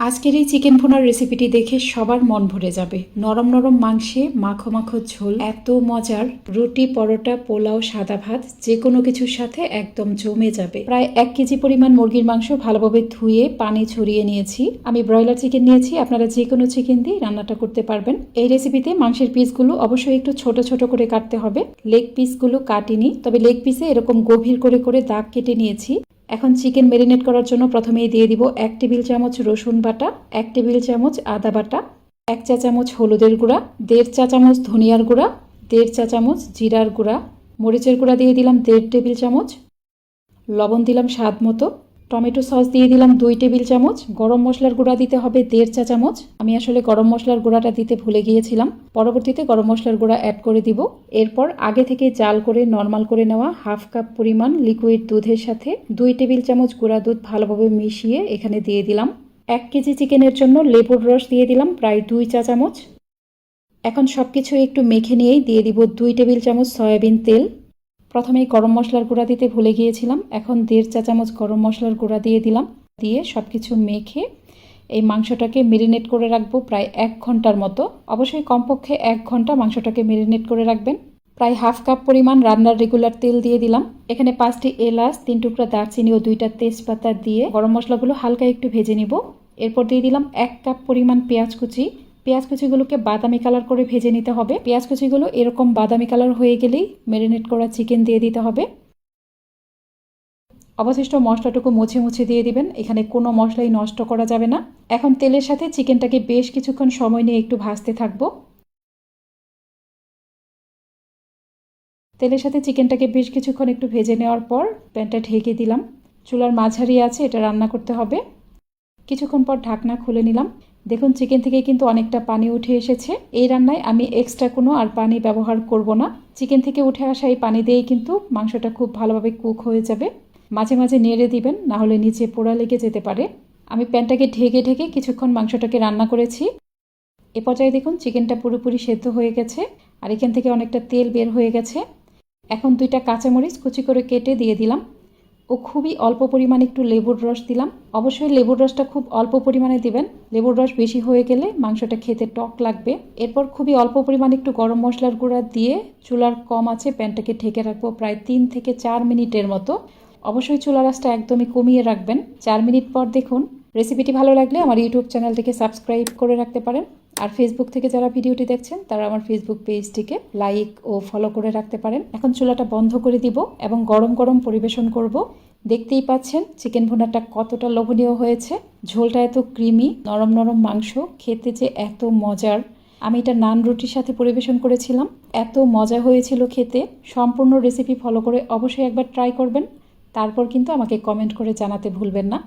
আজকের এই চিকেন ভুনার রেসিপিটি দেখে সবার মন ভরে যাবে। নরম নরম মাংসে মাখো মাখো ঝোল, এত মজার। রুটি, পরোটা, পোলাও, সাদা ভাত যে কোনো কিছুর সাথে একদম জমে যাবে। প্রায় এক কেজি পরিমাণ মুরগির মাংস ভালোভাবে ধুয়ে, পানি ছড়িয়ে নিয়েছি। আমি ব্রয়লার চিকেন নিয়েছি, আপনারা যে কোনো চিকেন দিয়ে রান্নাটা করতে পারবেন। এই রেসিপিতে মাংসের পিসগুলো অবশ্যই একটু ছোট ছোট করে কাটতে হবে। লেগ পিসগুলো কাটিনি, তবে লেগ পিসে এরকম গভীর করে করে দাগ কেটে নিয়েছি। এখন চিকেন মেরিনেট করার জন্য প্রথমেই দিয়ে দিব এক টেবিল চামচ রসুন বাটা, এক টেবিল চামচ আদা বাটা, এক চা চামচ হলুদের গুঁড়া, দেড় চা চামচ ধনিয়ার গুঁড়া, দেড় চা চামচ জিরার গুঁড়া। মরিচের গুঁড়া দিয়ে দিলাম দেড় টেবিল চামচ। লবণ দিলাম স্বাদ মতো। টমেটো সস দিয়ে দিলাম দুই টেবিল চামচ, গরম মশলার গুঁড়া দিতে হবে দেড় চা চামচ। আমি আসলে গরম মশলার গুঁড়াটা দিতে ভুলে গিয়েছিলাম। পরবর্তীতে গরম মশলার গুঁড়া অ্যাড করে দিব। এরপর আগে থেকে জাল করে নর্মাল করে নেওয়া হাফ কাপ পরিমাণ লিকুইড দুধের সাথে দুই টেবিল চামচ গুঁড়া দুধ ভালোভাবে মিশিয়ে এখানে দিয়ে দিলাম। এক কেজি চিকেনের জন্য লেবুর রস দিয়ে দিলাম প্রায় দুই চা চামচ। এখন সব কিছু একটু মেখে নিয়েই দিয়ে দিব দুই টেবিল চামচ সয়াবিন তেল। প্রথমে গরম মশলার গুঁড়া দিতে ভুলে গিয়েছিলাম। এখন দেড় চা চামচ গরম মশলার গুঁড়া দিয়ে দিলাম। দিয়ে সব কিছু মেখে এই মাংসটাকে মেরিনেট করে রাখব প্রায় এক ঘণ্টার মতো। অবশ্যই কমপক্ষে এক ঘণ্টা মাংসটাকে মেরিনেট করে রাখবেন। প্রায় হাফ কাপ পরিমাণ রান্নার রেগুলার তেল দিয়ে দিলাম। এখানে পাঁচটি এলাচ, তিন টুকরা দারচিনি ও দুইটা তেজপাতা দিয়ে গরম মশলাগুলো হালকা একটু ভেজে নিব। এরপর দিয়ে দিলাম এক কাপ পরিমাণ পেঁয়াজ কুচি। পেঁয়াজ কুচিগুলোকে বাদামি কালার করে ভেজে নিতে হবে। পেঁয়াজ কুচিগুলো এরকম বাদামি কালার হয়ে গেলেই ম্যারিনেট করা চিকেন দিয়ে দিতে হবে। অবশিষ্ট মশলাটুকু মুছে মুছে দিয়ে দিবেন। এখানে কোনো মশলাই নষ্ট করা যাবে না। এখন তেলের সাথে চিকেনটাকে বেশ কিছুক্ষণ সময় নিয়ে একটু ভাজতে থাকব। তেলের সাথে চিকেনটাকে বেশ কিছুক্ষণ একটু ভেজে নেওয়ার পর প্যানটা ঢেকে দিলাম। চুলার মাঝারি আছে, এটা রান্না করতে হবে। কিছুক্ষণ পর ঢাকনা খুলে নিলাম। দেখুন চিকেন থেকে কিন্তু অনেকটা পানি উঠে এসেছে। এই রান্নায় আমি এক্সট্রা কোনো আর পানি ব্যবহার করব না। চিকেন থেকে উঠে আসা এই পানি দিয়েই কিন্তু মাংসটা খুব ভালোভাবে কুক হয়ে যাবে। মাঝে মাঝে নেড়ে দিবেন, না হলে নিচে পোড়া লেগে যেতে পারে। আমি প্যানটাকে ঢেকে ঢেকে কিছুক্ষণ মাংসটাকে রান্না করেছি। এ পর্যায়ে দেখুন চিকেনটা পুরোপুরি সেদ্ধ হয়ে গেছে আর এখান থেকে অনেকটা তেল বের হয়ে গেছে। এখন দুইটা কাঁচামরিচ কুচি করে কেটে দিয়ে দিলাম। ও খুবই অল্প পরিমাণ একটু লেবুর রস দিলাম। অবশ্যই লেবুর রসটা খুব অল্প পরিমাণে দিবেন। লেবুর রস বেশি হয়ে গেলে মাংসটা খেতে টক লাগবে। এরপর খুবই অল্প পরিমাণ একটু গরম মশলার গুঁড়া দিয়ে চুলার কম আছে প্যানটাকে ঢেকে রাখব প্রায় তিন থেকে চার মিনিটের মতো। অবশ্যই চুলার রাসটা একদমই কমিয়ে রাখবেন। চার মিনিট পর দেখুন রেসিপিটি ভালো লাগলে আমার ইউটিউব চ্যানেলটিকে সাবস্ক্রাইব করে রাখতে পারেন। আর ফেসবুক থেকে যারা ভিডিওটি দেখছেন, তারা আমার ফেসবুক পেজটিকে লাইক ও ফলো করে রাখতে পারেন। এখন চুলাটা বন্ধ করে দিব এবং গরম গরম পরিবেশন করব। দেখতেই পাচ্ছেন চিকেন ভুনাটা কতটা লোভনীয় হয়েছে। ঝোলটা এত ক্রিমি নরম নরম মাংস, খেতে যে এত মজার। আমি এটা নান রুটির সাথে পরিবেশন করেছিলাম। এত মজা হয়েছিল খেতে। সম্পূর্ণ রেসিপি ফলো করে অবশ্যই একবার ট্রাই করবেন। তারপর কিন্তু আমাকে কমেন্ট করে জানাতে ভুলবেন না।